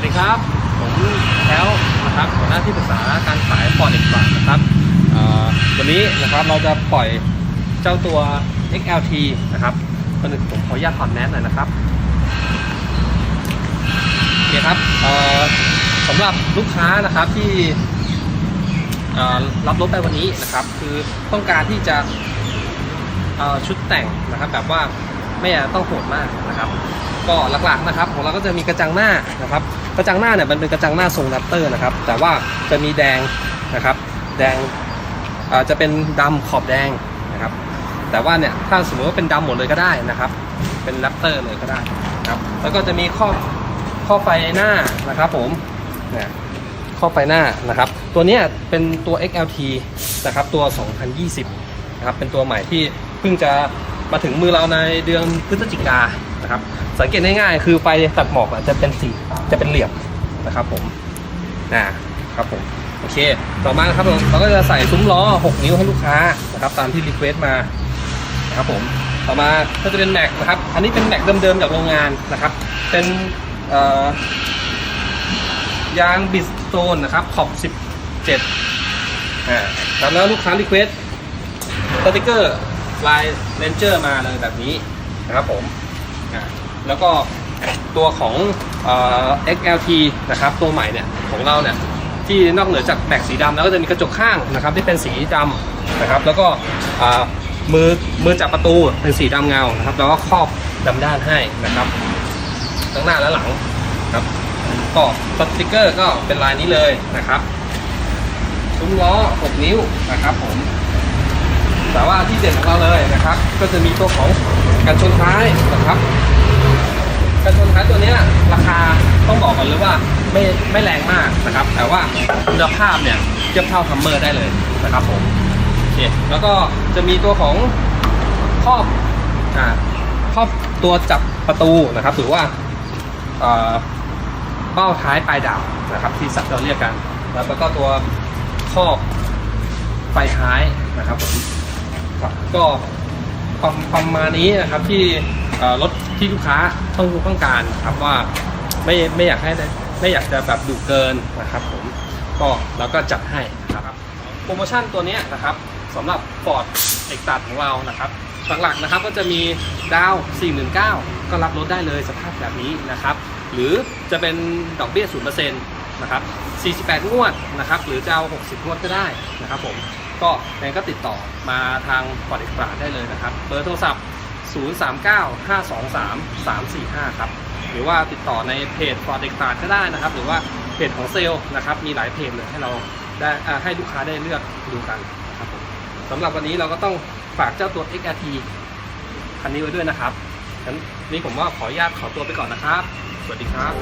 วัสดีครับ ผมแลวนะครับหัวหน้าที่ปรึกษาการขายฟอร์ดเอ็กซ์นะครับวันนี้นะครับเราจะปล่อยเจ้าตัว XLT นะครับก็หนึ่งผมขออนุญาตถอนแมสหน่อยนะครับโอเคครับสำหรับลูกค้านะครับที่รับรถไปวันนี้นะครับ คือต้องการที่จะชุดแต่งนะครับแบบว่าไม่ต้องโหดมากนะครับ ก็หลักๆนะครับ ของเราก็จะมีกระจังหน้านะครับกระจังหน้าเนี่ยมันเป็นกระจังหน้าทรงแรปเตอร์นะครับ แต่ว่าจะมีแดงนะครับ แดงอาจะเป็นดำขอบแดงนะครับ แต่ว่าเนี่ยถ้าสมมติว่าเป็นดำหมดเลยก็ได้นะครับ เป็นแรปเตอร์เลยก็ได้ครับ แล้วก็จะมีข้อข้อไฟหน้านะครับผมเนี่ยข้อไฟหน้านะครับ ตัวนี้เป็นตัว XLT นะครับ ตัว 2020 นะครับ เป็นตัวใหม่ที่เพิ่งจะมาถึงมือเราในเดือนพฤศจิกา นะครับ สังเกตง่ายๆคือไฟตัดหมอกจะเป็นสีจะเป็นเหลี่ยมนะครับผมนะครับผมโอเค ต่อมานะครับเราเราก็จะใส่ซุ้มล้อ 6 นิ้วให้ลูกค้านะครับตามที่รีเควสต์มานะครับผมต่อมาก็จะเป็นแม็กนะครับ อันนี้เป็นแม็กเดิมๆจากโรงงานนะครับ เป็นยางบิสโตนนะครับขอบ 17อ่าครับแล้วลูกค้ารีเควสต์สติกเกอร์ลายเลนเจอร์มาเลยแบบนี้นะครับผม อ่าแล้วก็ตัวของเอ่อ XLT นะครับตัวใหม่เนี่ยของเราเนี่ยที่นอกเหนือจากแม็กสีดำแล้วก็จะมีกระจกข้างนะครับที่เป็นสีดำนะครับ แล้วก็อ่ามือมือจับประตูเป็นสีดำเงานะครับ แล้วก็ครอบดำด้านให้นะครับทั้งหน้าและหลังครับก็สติกเกอร์ก็เป็นลายนี้เลยนะครับซุ้มล้อ 6 นิ้วนะครับผม แต่ว่าที่เด่นของเราเลยนะครับ ก็จะมีตัวของกันชนท้ายนะครับกันชนท้ายตัวนี้ราคาต้องบอกก่อนเลยว่าไม่ไม่แรงมากนะครับ แต่ว่าคุณภาพเนี่ยเทียบเท่าทัมเมอร์ได้เลยนะครับผมโอเคแล้วก็จะมีตัวของครอบอ่าครอบตัวจับประตูนะครับหรือว่าเอ่อเบ้าท้ายปลายดาบนะครับ ที่สัตว์เราเรียกกัน แล้วก็ตัวครอบไฟท้ายนะครับผม ครับก็ประประมาณนี้นะครับที่เอ่อรถที่ลูกค้าต้องต้องการครับว่าไม่ไม่อยากให้ไม่อยากจะแบบดุเกินนะครับผมก็เราก็จัดให้นะครับโปรโมชั่นตัวเนี้ยนะครับสำหรับ Ford เอกตัดของเรานะครับหลักๆนะครับก็จะมีดาว 49,000ก็รับรถได้เลยสภาพแบบนี้นะครับ หรือจะเป็นดอกเบี้ย0%นะครับ48 งวดนะครับ หรือจะเอา 60 งวดก็ได้นะครับผม ก็ยังไงก็ติดต่อมาทางฟอร์ดเอ็กซ์ปราได้เลยนะครับ เบอร์โทรศัพท์ 039-523-345 ครับ หรือว่าติดต่อในเพจฟอร์ดเอ็กซ์ปราก็ได้นะครับ หรือว่าเพจของเซลล์นะครับ มีหลายเพจเลยให้เราได้ให้ลูกค้าได้เลือกดูกันนะครับผมสำหรับวันนี้เราก็ต้องฝากเจ้าตัว XRT คันนี้ไว้ด้วยนะครับงั้นนี่ผมว่าขออนุญาตขอตัวไปก่อนนะครับ สวัสดีครับ